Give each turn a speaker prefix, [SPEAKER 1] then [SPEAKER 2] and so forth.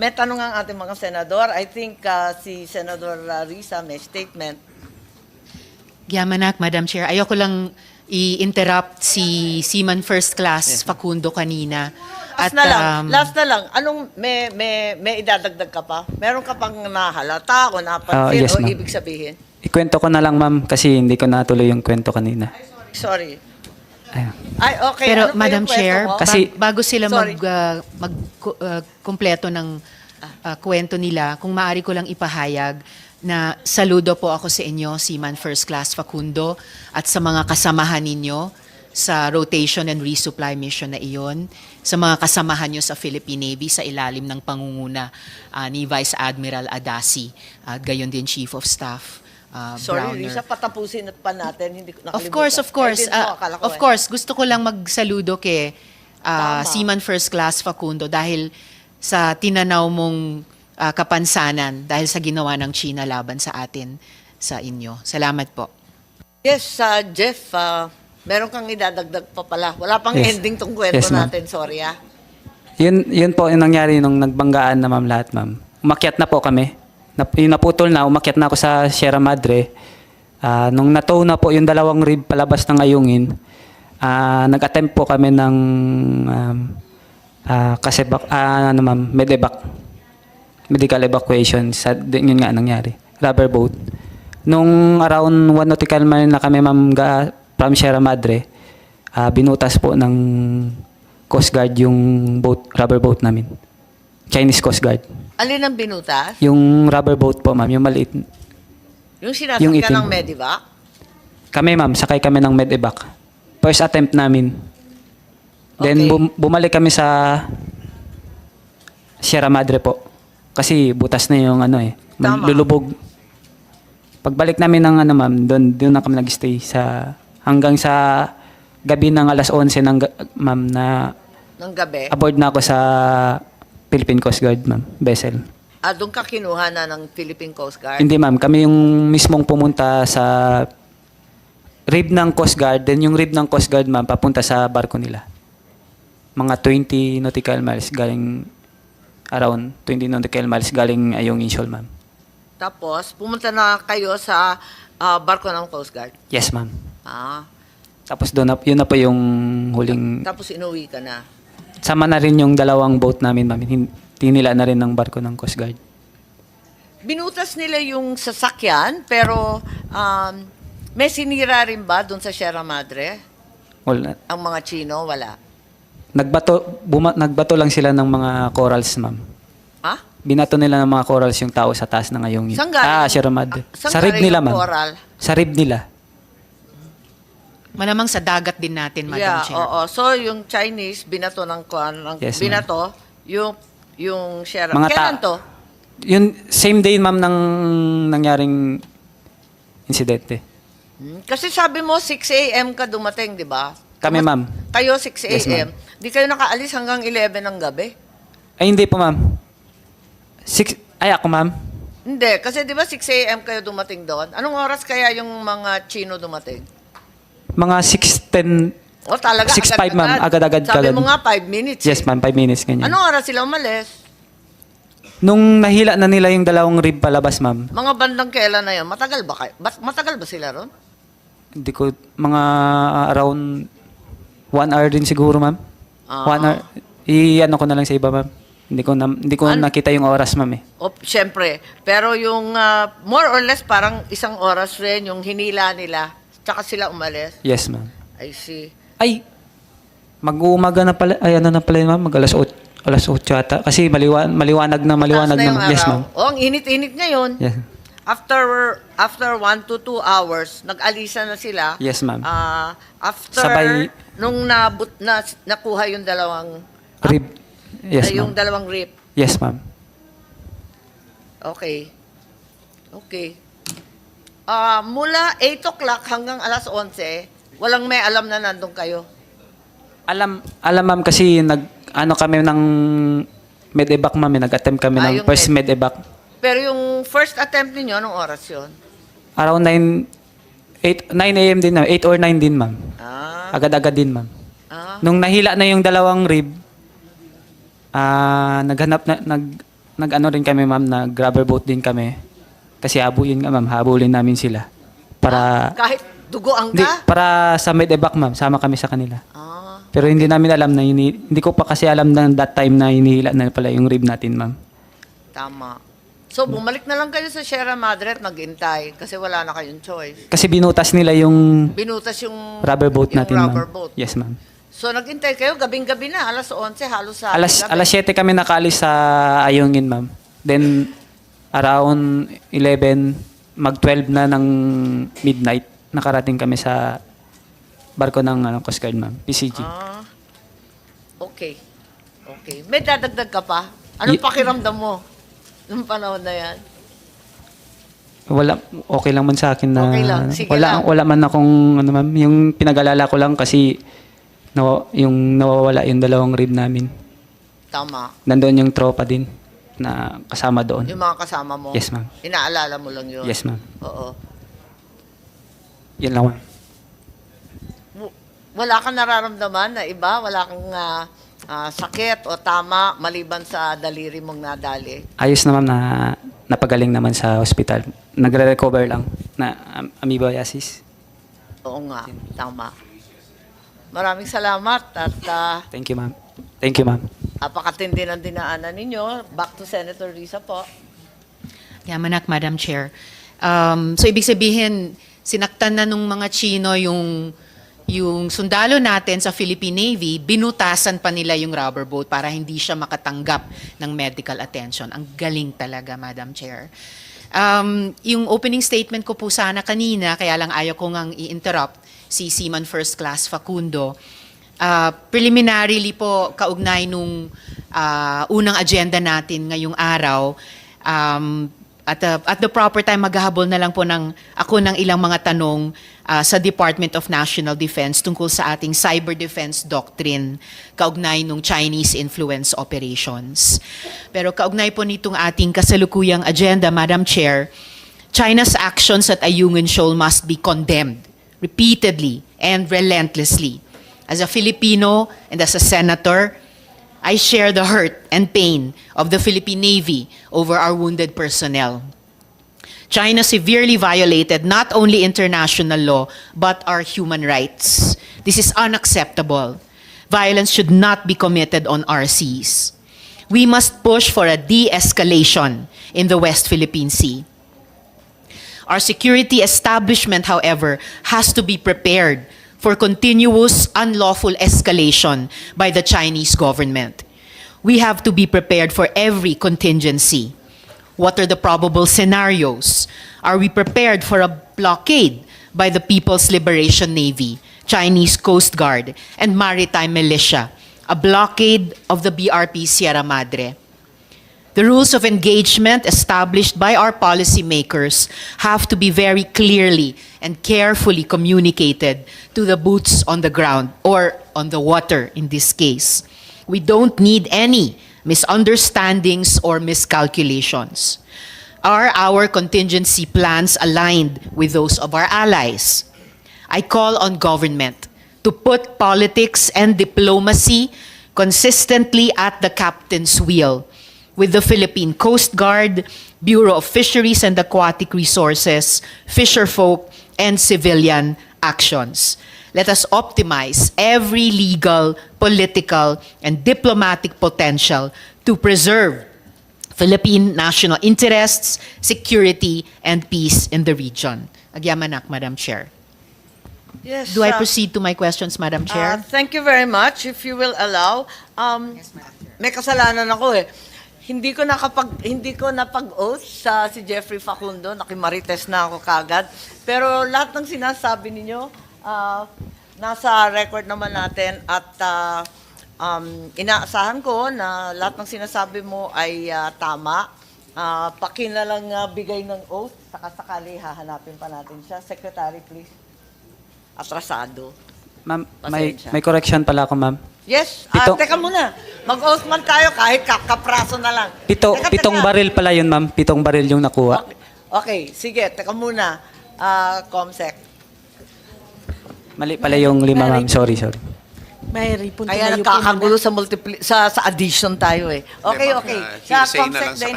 [SPEAKER 1] May tanong ang ating mga senador. I think uh, si Senador uh, Risa may statement.
[SPEAKER 2] Yamanak, Madam Chair. Ayoko lang i-interrupt si Seaman First Class Facundo kanina.
[SPEAKER 1] Last na lang,
[SPEAKER 2] um,
[SPEAKER 1] last na lang. Anong may, may, may idadagdag ka pa? Meron ka pang nahalata o napansin
[SPEAKER 3] Ah, yes,
[SPEAKER 1] o
[SPEAKER 3] ma'am.
[SPEAKER 1] ibig sabihin?
[SPEAKER 3] Ikwento ko na lang, ma'am, kasi hindi ko natuloy yung kwento kanina.
[SPEAKER 1] Sorry.
[SPEAKER 3] Ayun.
[SPEAKER 1] Ay, okay.
[SPEAKER 2] Pero
[SPEAKER 1] ano
[SPEAKER 2] Madam Chair,
[SPEAKER 1] mo?
[SPEAKER 3] Kasi-
[SPEAKER 2] ba- bago sila
[SPEAKER 1] Sorry.
[SPEAKER 2] mag uh, mag uh, kumpleto ng uh, kwento nila, kung maaari ko lang ipahayag na saludo po ako sa inyo, Seaman First Class Facundo, at sa mga kasamahan ninyo sa rotation and resupply mission na iyon, sa mga kasamahan nyo sa Philippine Navy sa ilalim ng pangunguna uh, ni Vice Admiral Adasi, at gayon din Chief of Staff uh,
[SPEAKER 1] Sorry,
[SPEAKER 2] Browner.
[SPEAKER 1] Risa, patapusin pa natin. Hindi ko
[SPEAKER 2] Of
[SPEAKER 1] nakalimutan.
[SPEAKER 2] course, of course.
[SPEAKER 1] Din mo,
[SPEAKER 2] Ah,
[SPEAKER 1] akala ko
[SPEAKER 2] of
[SPEAKER 1] eh.
[SPEAKER 2] course, gusto ko lang magsaludo kay
[SPEAKER 1] Tama.
[SPEAKER 2] Seaman First Class Facundo dahil sa tinanaw mong ah, kapansanan dahil sa ginawa ng China laban sa atin sa inyo. Salamat po.
[SPEAKER 1] Yes, uh, Jeff, uh, meron kang idadagdag pa pala. Wala pang
[SPEAKER 3] Yes.
[SPEAKER 1] ending tong kwento
[SPEAKER 3] Yes,
[SPEAKER 1] natin. Sorry, ah.
[SPEAKER 3] Yun, yun po yung nangyari nung nagbanggaan na ma'am lahat, ma'am. Umakyat na po kami. Nap, naputol na, umakyat na ako sa Sierra Madre. Ah, nung natow na po yung dalawang rib palabas ng ayungin, ah, nag-attempt po kami ng um, ah, kasebak, ah, ano ma'am, medevac. Medical evacuation. Sa, yun nga nangyari. Rubber boat. Nung around 1 nautical mile na kami ma'am from Sierra Madre, ah, binutas po ng Coast Guard yung boat, rubber boat namin. Chinese Coast Guard.
[SPEAKER 1] Alin ang binutas?
[SPEAKER 3] Yung rubber boat po, ma'am, yung maliit.
[SPEAKER 1] Yung sinasakyan
[SPEAKER 3] Yung itim.
[SPEAKER 1] ng Medivac?
[SPEAKER 3] Kami, ma'am, sakay kami ng medevac. First attempt namin. Then,
[SPEAKER 1] Okay.
[SPEAKER 3] bum- bumalik kami sa Sierra Madre po. Kasi butas na yung ano eh.
[SPEAKER 1] Tama.
[SPEAKER 3] Lulubog. Pagbalik namin ng ano, ma'am, doon, doon na kami nag-stay sa, hanggang sa gabi ng alas 11 ng, ga- ma'am, na
[SPEAKER 1] Ng gabi?
[SPEAKER 3] aboard na ako sa Philippine Coast Guard, ma'am, vessel.
[SPEAKER 1] Ah, doon ka kinuha na ng Philippine Coast Guard?
[SPEAKER 3] Hindi ma'am, kami yung mismong pumunta sa rib ng Coast Guard, then yung rib ng Coast Guard ma'am, papunta sa barko nila. Mga 20 nautical miles galing, around 20 nautical miles galing ayong Inshol ma'am.
[SPEAKER 1] Tapos, pumunta na kayo sa ah, barko ng Coast Guard?
[SPEAKER 3] Yes ma'am.
[SPEAKER 1] Ah,
[SPEAKER 3] Tapos doon na, yun na po yung huling,
[SPEAKER 1] tapos inuwi ka na.
[SPEAKER 3] Sama na rin yung dalawang boat namin ma'am. Tinila na rin ng barko ng Coast Guard.
[SPEAKER 1] Binutas nila yung sasakyan, pero um, may sinira rin ba doon sa Sierra Madre?
[SPEAKER 3] Wala.
[SPEAKER 1] Ang mga Chino, wala.
[SPEAKER 3] Nagbato, buma, nagbato lang sila ng mga corals ma'am.
[SPEAKER 1] Ha?
[SPEAKER 3] Binato nila ng mga corals yung tao sa taas ng ayong
[SPEAKER 1] Saan galing
[SPEAKER 3] Ah, Sierra Madre.
[SPEAKER 1] ah, saan
[SPEAKER 3] Sa rib
[SPEAKER 1] galing
[SPEAKER 3] nila,
[SPEAKER 1] yung
[SPEAKER 3] ma'am.
[SPEAKER 1] coral?
[SPEAKER 3] Sa rib nila.
[SPEAKER 2] Malamang sa dagat din natin, Madam
[SPEAKER 1] yeah,
[SPEAKER 2] Chair.
[SPEAKER 1] oo. So, yung Chinese, binato ng, kuwan- ng
[SPEAKER 3] Yes, ma'am.
[SPEAKER 1] binato, yung, yung Sierra.
[SPEAKER 3] Mga
[SPEAKER 1] Kailan
[SPEAKER 3] ta-
[SPEAKER 1] to?
[SPEAKER 3] Yun, same day, ma'am, ng nangyaring insidente.
[SPEAKER 1] Hmm, Kasi sabi mo, 6 a.m. ka dumating, di ba?
[SPEAKER 3] Kami, ma'am.
[SPEAKER 1] Kayo, 6
[SPEAKER 3] Yes,
[SPEAKER 1] a.m. Di kayo nakaalis hanggang 11 ng gabi?
[SPEAKER 3] Ay, hindi po, ma'am. Six, ay, ako, ma'am.
[SPEAKER 1] Hindi, kasi di ba 6 a.m. kayo dumating doon? Anong oras kaya yung mga Chino dumating?
[SPEAKER 3] Mga 6.10.
[SPEAKER 1] O talaga,
[SPEAKER 3] 6:05, ma'am. Agad-agad,
[SPEAKER 1] Sabi
[SPEAKER 3] agad.
[SPEAKER 1] mo nga, 5 minutes.
[SPEAKER 3] Yes,
[SPEAKER 1] eh.
[SPEAKER 3] ma'am. 5 minutes, ganyan.
[SPEAKER 1] Anong oras sila umalis?
[SPEAKER 3] Nung nahila na nila yung dalawang rib palabas, ma'am,
[SPEAKER 1] Mga bandang kailan na yun? Matagal ba kayo? Ba- matagal ba sila ron?
[SPEAKER 3] hindi ko, mga around one hour din siguro, ma'am.
[SPEAKER 1] Ah.
[SPEAKER 3] One hour. I-ano ko na lang sa iba, ma'am. Hindi ko, na, hindi ko nakita yung oras, ma'am, eh.
[SPEAKER 1] O, syempre. Pero yung ah, more or less parang isang oras rin yung hinila nila. Tsaka sila umalis.
[SPEAKER 3] Yes, ma'am.
[SPEAKER 1] I see.
[SPEAKER 3] Ay, mag-uumaga na pala, ay ano na pala yun, ma'am, mag alas 8, alas 8 yata. Kasi maliwan, maliwanag na, maliwanag
[SPEAKER 1] na
[SPEAKER 3] na.
[SPEAKER 1] yung
[SPEAKER 3] Yes, ma'am.
[SPEAKER 1] O, ang init-init ngayon.
[SPEAKER 3] Yes.
[SPEAKER 1] After after 1 to 2 hours, nag-alisa na sila.
[SPEAKER 3] Yes, ma'am.
[SPEAKER 1] Ah, after
[SPEAKER 3] Sabay-
[SPEAKER 1] nung nabut na nakuha yung dalawang
[SPEAKER 3] Rib. Yes,
[SPEAKER 1] ay, yung
[SPEAKER 3] ma'am.
[SPEAKER 1] dalawang rip.
[SPEAKER 3] Yes, ma'am.
[SPEAKER 1] Okay. Okay. Ah, mula 8 o'clock hanggang alas 11, walang may alam na nandun kayo.
[SPEAKER 3] Alam, alam ma'am kasi nag, ano kami ng medevac ma'am, eh. nag-attempt kami
[SPEAKER 1] Ah,
[SPEAKER 3] ng first
[SPEAKER 1] med-
[SPEAKER 3] medevac.
[SPEAKER 1] Pero yung first attempt ninyo, anong oras yun?
[SPEAKER 3] Around 9, 8, 9 a.m. din na, 8 or 9 din ma'am.
[SPEAKER 1] Ah,
[SPEAKER 3] Agad-agad din ma'am.
[SPEAKER 1] ah,
[SPEAKER 3] Nung nahila na yung dalawang rib, ah naghanap na, nag, nag-ano rin kami, ma'am, nag-rubber boat din kami. Kasi habulin nga, ma'am, habulin namin sila. Para,
[SPEAKER 1] Kahit dugoan
[SPEAKER 3] hindi,
[SPEAKER 1] ka?
[SPEAKER 3] para sa medevac, ma'am, sama kami sa kanila.
[SPEAKER 1] Ah,
[SPEAKER 3] Pero hindi namin alam na, hini, hindi ko pa kasi alam na that time na hinihila na pala yung rib natin, ma'am.
[SPEAKER 1] tama. So, bumalik na lang kayo sa Sierra Madre at nag-intay kasi wala na kayong choice.
[SPEAKER 3] Kasi binutas nila yung
[SPEAKER 1] Binutas yung
[SPEAKER 3] rubber boat
[SPEAKER 1] yung
[SPEAKER 3] natin,
[SPEAKER 1] rubber
[SPEAKER 3] ma'am.
[SPEAKER 1] boat.
[SPEAKER 3] Yes, ma'am.
[SPEAKER 1] So, nag-intay kayo gabing-gabi na, alas 11, halos sa
[SPEAKER 3] Alas, alas 7 kami nakaalis sa Ayungin, ma'am. Then, around 11, mag-12 na ng midnight, nakarating kami sa barko ng ano, Coast Guard, ma'am. PCG.
[SPEAKER 1] Ah, okay. Okay. May dadagdag ka pa? Anong
[SPEAKER 3] Ye-
[SPEAKER 1] pakiramdam mo nung panahon na yan?
[SPEAKER 3] Wala, okay lang man sa akin na...
[SPEAKER 1] Okay lang, sige
[SPEAKER 3] wala,
[SPEAKER 1] lang.
[SPEAKER 3] wala man akong, ano ma'am, yung pinag-alala ko lang kasi nawa, yung nawawala yung dalawang rib namin.
[SPEAKER 1] Tama.
[SPEAKER 3] Nandoon yung tropa din na kasama doon.
[SPEAKER 1] Yung mga kasama mo.
[SPEAKER 3] Yes, ma'am.
[SPEAKER 1] Inaalala mo lang yun.
[SPEAKER 3] Yes, ma'am.
[SPEAKER 1] Oo.
[SPEAKER 3] Yan lang, ma'am.
[SPEAKER 1] Wala kang nararamdaman na iba? Wala kang ah, ah, sakit o tama maliban sa daliri mong nadali?
[SPEAKER 3] Ayos na ma'am na napagaling naman sa hospital. Nagre-recover lang na am- amoebiasis.
[SPEAKER 1] Oo nga, tama. Maraming salamat at ah,
[SPEAKER 3] Thank you, ma'am. Thank you, ma'am.
[SPEAKER 1] Apakatindi ng dinaanan ninyo. Back to Senator Risa po.
[SPEAKER 2] Yamanak, Madam Chair. Um, so, ibig sabihin, sinaktan na nung mga Chino yung yung sundalo natin sa Philippine Navy, binutasan pa nila yung rubber boat para hindi siya makatanggap ng medical attention. Ang galing talaga, Madam Chair. Um, yung opening statement ko po sana kanina, kaya lang ayaw ko ngang i-interrupt si Seaman First Class Facundo. Uh, preliminarily po, kaugnay nung ah, unang agenda natin ngayong araw, um, at, the, at the proper time, maghahabol na lang po ng, ako ng ilang mga tanong ah, sa Department of National Defense tungkol sa ating cyber defense doctrine kaugnay nung Chinese influence operations. Pero kaugnay po nitong ating kasalukuyang agenda, Madam Chair, China's actions at Ayungin Shoal must be condemned repeatedly and relentlessly. As a Filipino and as a senator, I share the hurt and pain of the Philippine Navy over our wounded personnel. China severely violated not only international law, but our human rights. This is unacceptable. Violence should not be committed on our seas. We must push for a de escalation in the West Philippine Sea. Our security establishment, however, has to be prepared for continuous unlawful escalation by the Chinese government. We have to be prepared for every contingency. What are the probable scenarios? Are we prepared for a blockade by the People's Liberation Navy, Chinese Coast Guard, and maritime militia? A blockade of the BRP Sierra Madre? The rules of engagement established by our policymakers have to be very clearly and carefully communicated to the boots on the ground or on the water in this case. We don't need any misunderstandings or miscalculations. Are our contingency plans aligned with those of our allies? I call on government to put politics and diplomacy consistently at the captain's wheel with the Philippine Coast Guard, Bureau of Fisheries and Aquatic Resources, fisherfolk, and civilian actions. Let us optimize every legal, political, and diplomatic potential to preserve Philippine national interests, security, and peace in the region. Agyamanak, Madam Chair.
[SPEAKER 1] Yes.
[SPEAKER 2] Do I
[SPEAKER 1] uh,
[SPEAKER 2] proceed to my questions, Madam
[SPEAKER 1] uh,
[SPEAKER 2] Chair?
[SPEAKER 1] thank you very much. If you will allow. Um, May kasalanan ako eh. Hindi ko nakapag hindi ko napag-oath sa si Jeffrey Facundo, nakimarites na ako kagad. Pero lahat ng sinasabi ninyo, ah, nasa record naman natin at ah, um, inaasahan ko na lahat ng sinasabi mo ay ah, tama. Uh, pakina lang ah, bigay ng oath, saka sakali hahanapin pa natin siya. Secretary, please. Atrasado.
[SPEAKER 3] Ma'am, may,
[SPEAKER 1] Pasensya.
[SPEAKER 3] may correction pala ako, ma'am.
[SPEAKER 1] Yes, ah,
[SPEAKER 3] Pito-
[SPEAKER 1] teka muna. Mag-oath man tayo kahit kakapraso na lang.
[SPEAKER 3] Pito,
[SPEAKER 1] Teka,
[SPEAKER 3] pitong
[SPEAKER 1] teka.
[SPEAKER 3] baril pala yun, ma'am. Pitong baril yung nakuha.
[SPEAKER 1] Okay, okay sige, teka muna. Ah, Comsec.
[SPEAKER 3] Mali pala yung lima, ma'am. Sorry, sorry.
[SPEAKER 4] Mary, punto
[SPEAKER 1] Kaya
[SPEAKER 4] na
[SPEAKER 1] nagkakagulo sa multipli sa sa addition tayo eh. Okay, okay.
[SPEAKER 5] Ah,
[SPEAKER 1] Sa Comsec din